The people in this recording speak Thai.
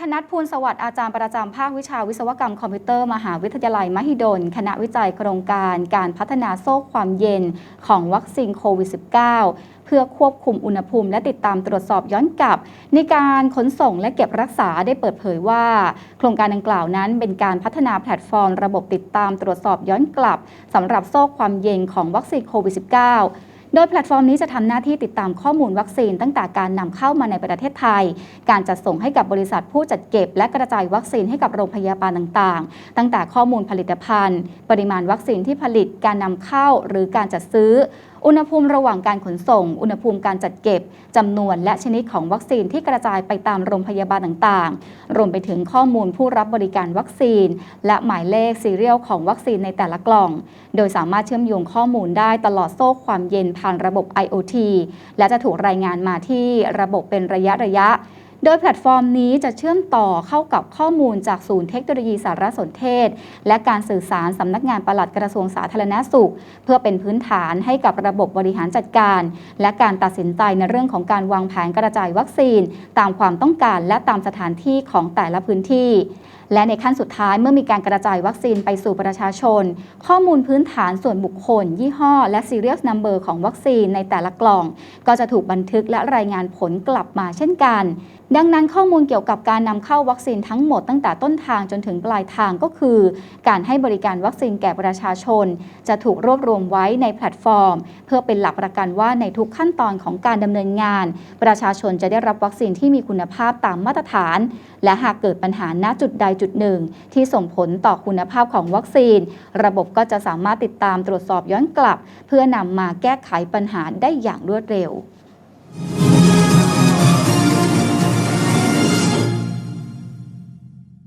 คณะภูลสวัสดิ์อาจารย์ประจำภาควิชาวิศวกรรมคอมพิวเตอร์มหาวิทยาลัยมหิดล คณะวิจัยโครงการการพัฒนาโซ่ความเย็นของวัคซีนโควิด -19 เพื่อควบคุมอุณหภูมิ และติดตามตรวจสอบย้อนกลับ ในการขนส่งและเก็บรักษาได้เปิดเผยว่า โครงการดังกล่าวนั้น เป็นการพัฒนาแพลตฟอร์ม ระบบติดตามตรวจสอบย้อนกลับสำหรับโซ่ความเย็นของวัคซีนโควิด -19 โดยแพลตฟอร์มนี้จะทำหน้าที่ติดตามข้อมูลวัคซีน ตั้งแต่การนำเข้ามาในประเทศไทย การจัดส่งให้กับบริษัทผู้จัดเก็บ และกระจายวัคซีนให้กับโรงพยาบาลต่างๆ ตั้งแต่ข้อมูลผลิตภัณฑ์ ปริมาณวัคซีนที่ผลิต การนำเข้าหรือการจัดซื้อ อุณหภูมิระหว่างการขนส่ง อุณหภูมิการจัดเก็บจำนวนและชนิดของวัคซีนที่กระจายไปตามโรงพยาบาลต่างๆ รวมไปถึงข้อมูลผู้รับบริการวัคซีน และหมายเลขซีเรียลของวัคซีนในแต่ละกล่อง โดยสามารถเชื่อมโยงข้อมูลได้ตลอดโซ่ความเย็นผ่านระบบ IoT และจะถูกรายงานมาที่ระบบเป็นระยะระยะ โดยแพลตฟอร์มนี้จะเชื่อมต่อเข้ากับข้อมูลจากศูนย์เทคโนโลยีสารสนเทศ และการสื่อสารสำนักงานปลัดกระทรวงสาธารณสุข เพื่อเป็นพื้นฐานให้กับระบบบริหารจัดการ และการตัดสินใจในเรื่องของการวางแผนกระจายวัคซีน ตามความต้องการและตามสถานที่ของแต่ละพื้นที่และในขั้นสุดท้ายเมื่อมีการกระจายวัคซีนไปสู่ประชาชน ข้อมูลพื้นฐานส่วนบุคคล ยี่ห้อ และ serial number ของวัคซีนในแต่ละกล่อง ก็จะถูกบันทึกและรายงานผลกลับมาเช่นกัน ดังนั้นข้อมูลเกี่ยวกับการนำเข้าวัคซีนทั้งหมดตั้งแต่ต้นทางจนถึงปลายทางก็คือ การให้บริการวัคซีนแก่ประชาชน จะถูกรวบรวมไว้ในแพลตฟอร์ม เพื่อเป็นหลักประกันว่าในทุกขั้นตอนของการดำเนินงาน ประชาชนจะได้รับวัคซีนที่มีคุณภาพตามมาตรฐาน และหากเกิดปัญหาณจุดใดจุดหนึ่งที่ส่งผลต่อคุณภาพของวัคซีน ระบบก็จะสามารถติดตามตรวจสอบย้อนกลับ เพื่อนำมาแก้ไขปัญหาได้อย่างรวดเร็ว